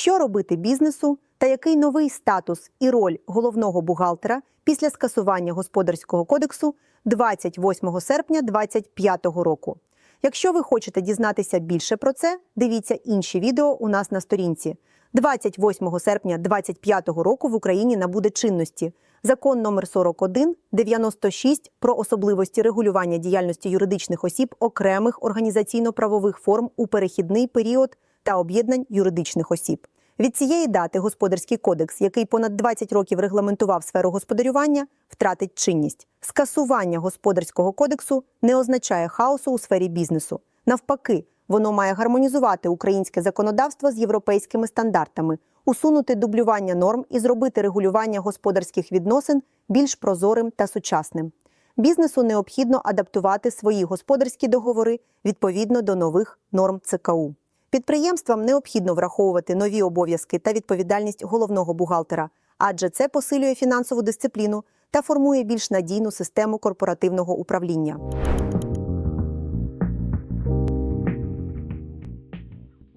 що робити бізнесу та який новий статус і роль головного бухгалтера після скасування господарського кодексу 28 серпня 2025 року. Якщо ви хочете дізнатися більше про це, дивіться інші відео у нас на сторінці. 28 серпня 2025 року в Україні набуде чинності закон номер 41 96 про особливості регулювання діяльності юридичних осіб окремих організаційно-правових форм у перехідний період та об'єднань юридичних осіб. Від цієї дати господарський кодекс, який понад 20 років регламентував сферу господарювання, втратить чинність. Скасування господарського кодексу не означає хаосу у сфері бізнесу. Навпаки, воно має гармонізувати українське законодавство з європейськими стандартами, усунути дублювання норм і зробити регулювання господарських відносин більш прозорим та сучасним. Бізнесу необхідно адаптувати свої господарські договори відповідно до нових норм ЦКУ. Підприємствам необхідно враховувати нові обов'язки та відповідальність головного бухгалтера, адже це посилює фінансову дисципліну та формує більш надійну систему корпоративного управління.